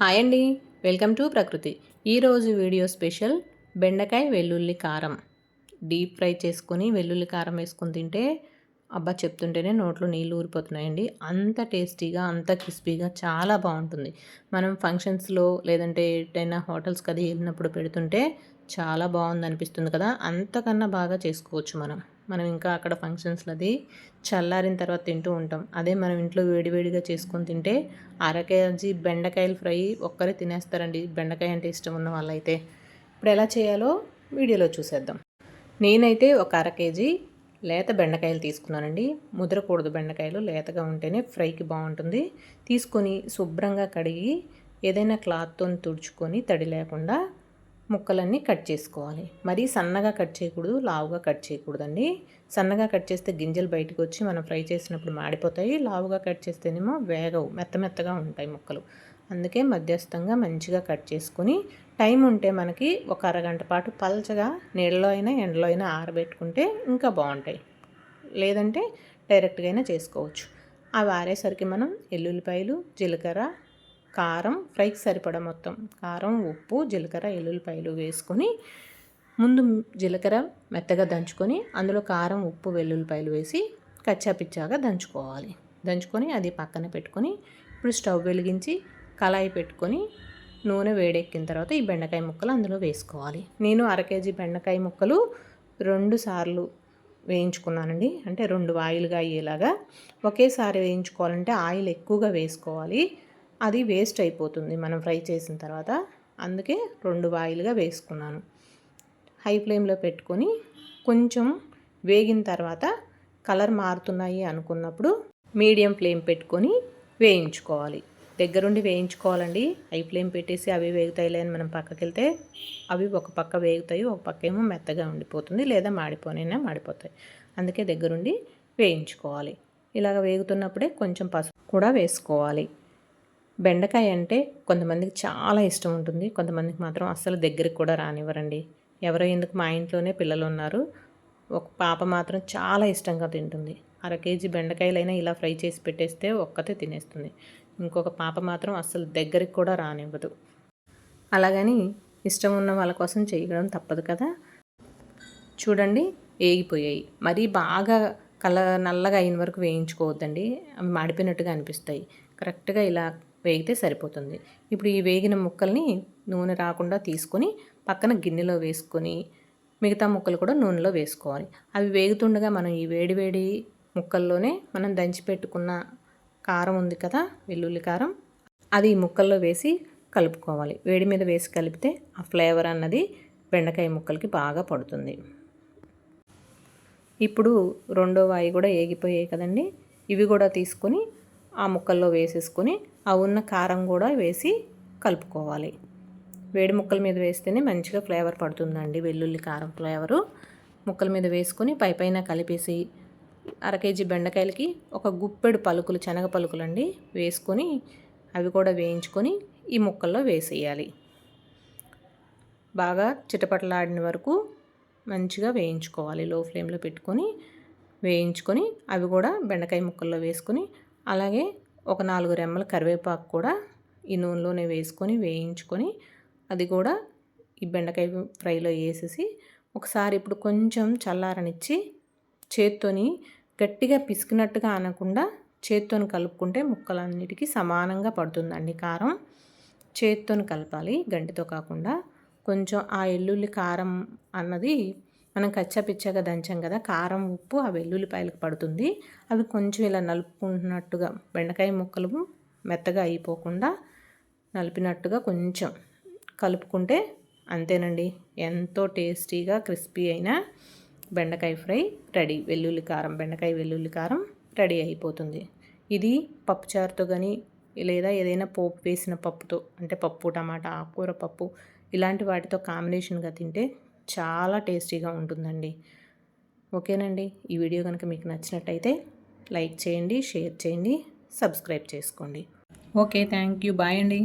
Hi అండి. Welcome to ప్రకృతి. ఈరోజు వీడియో స్పెషల్ బెండకాయ వెల్లుల్లి కారం. డీప్ ఫ్రై చేసుకొని వెల్లుల్లి కారం వేసుకొని తింటే అబ్బా! చెప్తుంటేనే నోట్లో నీళ్ళు ఊరిపోతున్నాయండి. అంత టేస్టీగా అంత క్రిస్పీగా చాలా బాగుంటుంది. మనం ఫంక్షన్స్లో లేదంటే ఎటైనా హోటల్స్కి అది వెళ్ళినప్పుడు పెడుతుంటే చాలా బాగుంది అనిపిస్తుంది కదా! అంతకన్నా బాగా చేసుకోవచ్చు మనం. మనం ఇంకా అక్కడ ఫంక్షన్స్లో అది చల్లారిన తర్వాత తింటూ ఉంటాం. అదే మనం ఇంట్లో వేడివేడిగా చేసుకొని తింటే అర కేజీ బెండకాయలు ఫ్రై ఒక్కరే తినేస్తారండి. బెండకాయ అంటే ఇష్టం ఉన్న వాళ్ళైతే. ఇప్పుడు ఎలా చేయాలో వీడియోలో చూసేద్దాం. నేనైతే ఒక అర కేజీ లేత బెండకాయలు తీసుకున్నానండి. ముద్రకూడదు బెండకాయలు. లేతగా ఉంటేనే ఫ్రైకి బాగుంటుంది. తీసుకొని శుభ్రంగా కడిగి ఏదైనా క్లాత్తో తుడుచుకొని తడి లేకుండా ముక్కలన్నీ కట్ చేసుకోవాలి. మరీ సన్నగా కట్ చేయకూడదు లావుగా కట్ చేయకూడదండి. సన్నగా కట్ చేస్తే గింజలు బయటకు వచ్చి మనం ఫ్రై చేసినప్పుడు మాడిపోతాయి. లావుగా కట్ చేస్తేనేమో వేగవు మెత్త మెత్తగా ఉంటాయి ముక్కలు. అందుకే మధ్యస్థంగా మంచిగా కట్ చేసుకొని టైం ఉంటే మనకి ఒక అరగంట పాటు పల్చగా నీళ్ళలో అయినా ఎండలో అయినా ఆరబెట్టుకుంటే ఇంకా బాగుంటాయి. లేదంటే డైరెక్ట్గా అయినా చేసుకోవచ్చు. అవి ఆరేసరికి మనం ఎల్లుల్లిపాయలు జీలకర్ర కారం ఫ్రైకి సరిపడ మొత్తం కారం ఉప్పు జీలకర్ర ఎల్లుల్లిపాయలు వేసుకొని ముందు జీలకర్ర మెత్తగా దంచుకొని అందులో కారం ఉప్పు వెల్లుల్లిపాయలు వేసి కచ్చాపిచ్చాగా దంచుకోవాలి. దంచుకొని అది పక్కన పెట్టుకొని ఇప్పుడు స్టవ్ వెలిగించి కళాయి పెట్టుకొని నూనె వేడెక్కిన తర్వాత ఈ బెండకాయ ముక్కలు అందులో వేసుకోవాలి. నేను అర కేజీ బెండకాయ ముక్కలు రెండు సార్లు వేయించుకున్నానండి. అంటే రెండు ఆయిల్గా అయ్యేలాగా ఒకేసారి వేయించుకోవాలంటే ఆయిల్ ఎక్కువగా వేసుకోవాలి. అది వేస్ట్ అయిపోతుంది మనం ఫ్రై చేసిన తర్వాత. అందుకే రెండు ఆయిల్గా వేసుకున్నాను. హై ఫ్లేమ్లో పెట్టుకొని కొంచెం వేగిన తర్వాత కలర్ మారుతున్నాయి అనుకున్నప్పుడు మీడియం ఫ్లేమ్ పెట్టుకొని వేయించుకోవాలి. దగ్గరుండి వేయించుకోవాలండి. హై ఫ్లేమ్ పెట్టేసి అవి వేగుతాయిలే అని మనం పక్కకి వెళ్తే అవి ఒక పక్క వేగుతాయి ఒక పక్క ఏమో మెత్తగా ఉండిపోతుంది లేదా మాడిపోనైనా మాడిపోతాయి. అందుకే దగ్గరుండి వేయించుకోవాలి. ఇలాగ వేగుతున్నప్పుడే కొంచెం పసుపు కూడా వేసుకోవాలి. బెండకాయ అంటే కొంతమందికి చాలా ఇష్టం ఉంటుంది కొంతమందికి మాత్రం అస్సలు దగ్గరికి కూడా రానివ్వరండి. ఎవరో ఎందుకు మా ఇంట్లోనే పిల్లలు ఉన్నారు ఒక పాప మాత్రం చాలా ఇష్టంగా తింటుంది. అర కేజీ బెండకాయలైనా ఇలా ఫ్రై చేసి పెట్టేస్తే ఒక్కతే తినేస్తుంది. ఇంకొక పాప మాత్రం అస్సలు దగ్గరికి కూడా రానివ్వదు. అలాగని ఇష్టం ఉన్న వాళ్ళ కోసం చేయడం తప్పదు కదా. చూడండి వేగిపోయాయి మరీ బాగా కల నల్లగా అయిన వరకు వేయించుకోవద్దండి. అవి మాడిపోయినట్టుగా అనిపిస్తాయి. కరెక్ట్గా ఇలా వేగితే సరిపోతుంది. ఇప్పుడు ఈ వేగిన ముక్కల్ని నూనె రాకుండా తీసుకొని పక్కన గిన్నెలో వేసుకొని మిగతా ముక్కలు కూడా నూనెలో వేసుకోవాలి. అవి వేగుతుండగా మనం ఈ వేడివేడి ముక్కల్లోనే మనం దంచి పెట్టుకున్న కారం ఉంది కదా వెల్లుల్లి కారం. అది ఈ ముక్కల్లో వేసి కలుపుకోవాలి. వేడి మీద వేసి కలిపితే ఆ ఫ్లేవర్ అన్నది బెండకాయ ముక్కలకి బాగా పడుతుంది. ఇప్పుడు రెండో వాయి కూడా ఏగిపోయాయి కదండి. ఇవి కూడా తీసుకొని ఆ ముక్కల్లో వేసేసుకొని ఆ ఉన్న కారం కూడా వేసి కలుపుకోవాలి. వేడి ముక్కల మీద వేస్తేనే మంచిగా ఫ్లేవర్ పడుతుందండి వెల్లుల్లి కారం ఫ్లేవరు. ముక్కల మీద వేసుకొని పైపైన కలిపేసి అర కేజీ బెండకాయలకి ఒక గుప్పెడు పలుకులు శనగ పలుకులు అండి వేసుకొని అవి కూడా వేయించుకొని ఈ ముక్కల్లో వేసేయాలి. బాగా చిటపటలాడిన వరకు మంచిగా వేయించుకోవాలి. లో ఫ్లేమ్లో పెట్టుకొని వేయించుకొని అవి కూడా బెండకాయ ముక్కల్లో వేసుకొని అలాగే ఒక నాలుగు రెమ్మల కరివేపాకు కూడా ఈ నూనెలోనే వేసుకొని వేయించుకొని అది కూడా ఈ బెండకాయ ఫ్రైలో వేసేసి ఒకసారి ఇప్పుడు కొంచెం చల్లారనిచ్చి చేత్తోని గట్టిగా పిసికినట్టుగా అనకుండా చేత్తోని కలుపుకుంటే ముక్కలన్నిటికీ సమానంగా పడుతుందండి కారం. చేత్తోని కలపాలి గంటితో కాకుండా. కొంచెం ఆ ఎల్లుల్లి కారం అన్నది మనం కచ్చపిచ్చగా దంచాం కదా కారం ఉప్పు ఆ వెల్లుల్లిపాయలకు పడుతుంది. అవి కొంచెం ఇలా నలుపుకుంటున్నట్టుగా బెండకాయ ముక్కలు మెత్తగా అయిపోకుండా నలిపినట్టుగా కొంచెం కలుపుకుంటే అంతేనండి. ఎంతో టేస్టీగా క్రిస్పీ అయిన బెండకాయ ఫ్రై రెడీ. వెల్లుల్లి కారం బెండకాయ వెల్లుల్లి కారం రెడీ అయిపోతుంది. ఇది పప్పుచారుతో కానీ లేదా ఏదైనా పోపు వేసిన పప్పుతో అంటే పప్పు టమాటా ఆకుకూర పప్పు ఇలాంటి వాటితో కాంబినేషన్గా తింటే చాలా టేస్టీగా ఉంటుందండి. ఓకేనండి? ఈ వీడియో కనుక మీకు నచ్చినట్టయితే లైక్ చేయండి షేర్ చేయండి సబ్స్క్రైబ్ చేసుకోండి. ఓకే థ్యాంక్ యూ బాయ్ అండి.